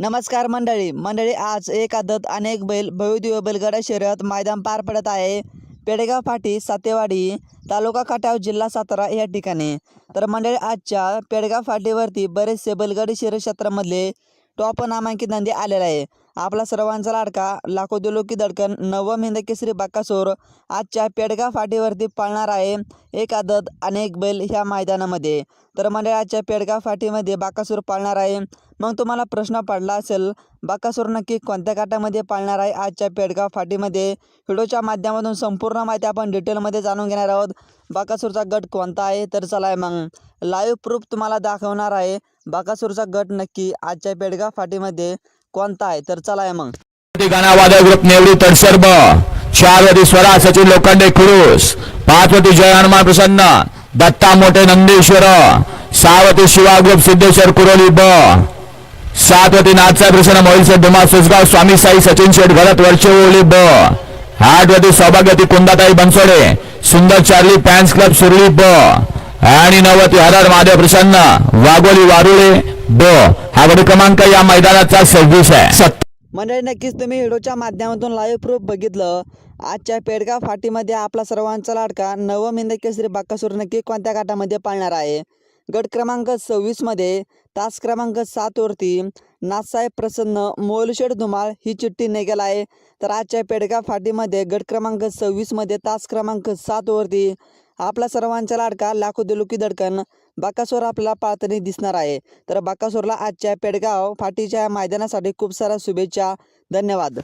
नमस्कार मंडळी. मंडळी आज एक आदत अनेक बैल भव्यदिव्य बैलगाडा शर्यत मैदान पार पडत आहे. पेडगाव फाटी सातेवाडी तालुका खटाव जिल्हा सातारा या ठिकाणी. तर मंडळी आजच्या पेडगाव फाटीवरती बरेचसे बैलगाडी शर्यत क्षेत्रामधले टॉप नामांकित नंदी आलेला आहे. आपला सर्वांचा लाडका लाखो दिलोकी दडकन नवम हिंद केसरी बाकासोर आजच्या पेडगाव फाटीवरती पाळणार आहे एक आदत अनेक बैल ह्या मैदानामध्ये. तर मंडळी आजच्या पेडगाव फाटीमध्ये बाकासूर पाळणार आहे. मग तुम्हाला प्रश्न पडला असेल बाकासूर नक्की कोणत्या काटामध्ये पाळणार आहे? आजच्या पेडगाव फाटीमध्ये व्हिडिओच्या माध्यमातून संपूर्ण माहिती आपण डिटेलमध्ये जाणून घेणार आहोत. बाकासूरचा गट कोणता आहे? तर चला मग लाईव्ह प्रूफ तुम्हाला दाखवणार आहे. बाकासूरचा गट नक्की आजच्या पेडगाव फाटीमध्ये कोणता आहे? तर चला मग. गाणा ग्रुप नेवरी तडसर ब स्वरा सचिन लोखंडे खुरुस पाचवती जय हनुमान प्रसन्न दत्ता मोठे नंदेश्वर सावती शिवा ग्रुप सिद्धेश्वर कुरोली ब सात वती नाथसाहेब प्रसन्न मोहिल शेठ डुमा सुसगाव स्वामी साई सचिन शेठ भरत वर्षवली ब. आठ वती सौभाग्यवती कुंदाताई बनसोडे सुंदर चार्ली फॅन्स क्लब सुरळी ब. आणि नववती हरर महादेव प्रसन्न वाघोली वारुळे ब. हा गडी क्रमांक या मैदानाचा सव्वीस आहे. मंडळी नक्कीच तुम्ही व्हिडिओच्या माध्यमातून लाईव्ह प्रूफ बघितलं. आजच्या पेडगाव फाटीमध्ये आपला सर्वांचा लाडका नवम हिंद केसरी बाकासूर नक्की कोणत्या गटामध्ये पाळणार आहे? गट क्रमांक सव्वीसमध्ये तास क्रमांक सातवरती नाथसाहेब प्रसन्न मोलशेड धुमाळ ही चिठ्ठी निघाला आहे. तर आजच्या पेडगाव फाटीमध्ये गट क्रमांक सव्वीसमध्ये तास क्रमांक सातवरती आपला सर्वांचा लाडका लाखो दिलुकी दडकन बाकासोर आपल्याला पाळताना दिसणार आहे. तर बाकासोरला आजच्या पेडगाव फाटीच्या मैदानासाठी खूप साऱ्या शुभेच्छा. धन्यवाद.